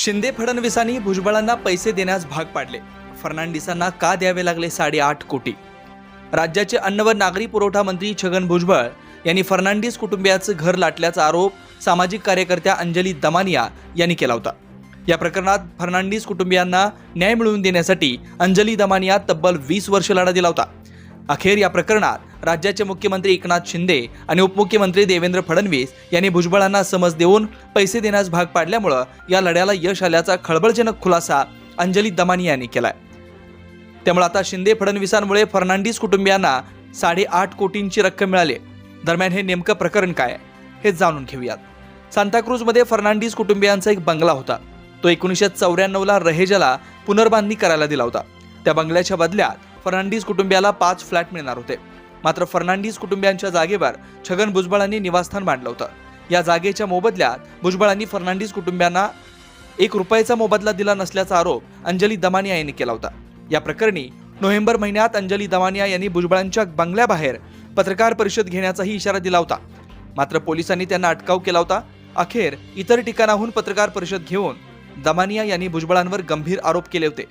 शिंदे फडणवीसांनी भुजबळांना पैसे देण्यास भाग पाडले. फर्नांडिसांना का द्यावे लागले साडेआठ कोटी? राज्याचे अन्न व नागरी पुरवठा मंत्री छगन भुजबळ यांनी फर्नांडिस कुटुंबियाचं घर लाटल्याचा आरोप सामाजिक कार्यकर्त्या अंजली दमानिया यांनी केला होता. या प्रकरणात फर्नांडिस कुटुंबियांना न्याय मिळवून देण्यासाठी अंजली दमानिया तब्बल वीस वर्ष लढा दिला होता. अखेर या प्रकरणात राज्याचे मुख्यमंत्री एकनाथ शिंदे आणि उपमुख्यमंत्री देवेंद्र फडणवीस यांनी भुजबळांना समज देऊन पैसे देण्यास भाग पाडल्यामुळं या लढ्याला यश आल्याचा खळबळजनक खुलासा अंजली दमानी यांनी केलाय. त्यामुळे आता शिंदे फडणवीसांमुळे फर्नांडिस कुटुंबियांना साडेआठ कोटींची रक्कम मिळाली दरम्यान हे नेमकं प्रकरण काय हे जाणून घेऊयात. सांताक्रूजमध्ये फर्नांडिस कुटुंबियांचा एक बंगला होता. तो एकोणीसशे चौऱ्याण्णवला रहेजाला पुनर्बांधणी करायला दिला होता. त्या बंगल्याच्या बदल्यात फर्नांडिस कुटुंबियाला पाच फ्लॅट मिळणार होते. मात्र फर्नांडिस कुटुंबियांच्या जागेवर छगन भुजबळांनी निवासस्थान मांडलं होतं. या जागेच्या मोबदल्यात भुजबळांनी फर्नांडिस कुटुंबियांना एक रुपयाचा मोबदला दिला नसल्याचा आरोप अंजली दमानिया यांनी केला होता. या प्रकरणी नोव्हेंबर महिन्यात अंजली दमानिया यांनी भुजबळांच्या बंगल्याबाहेर पत्रकार परिषद घेण्याचाही इशारा दिला होता. मात्र पोलिसांनी त्यांना अटकाव केला होता. अखेर इतर ठिकाणाहून पत्रकार परिषद घेऊन दमानिया यांनी भुजबळांवर गंभीर आरोप केले होते.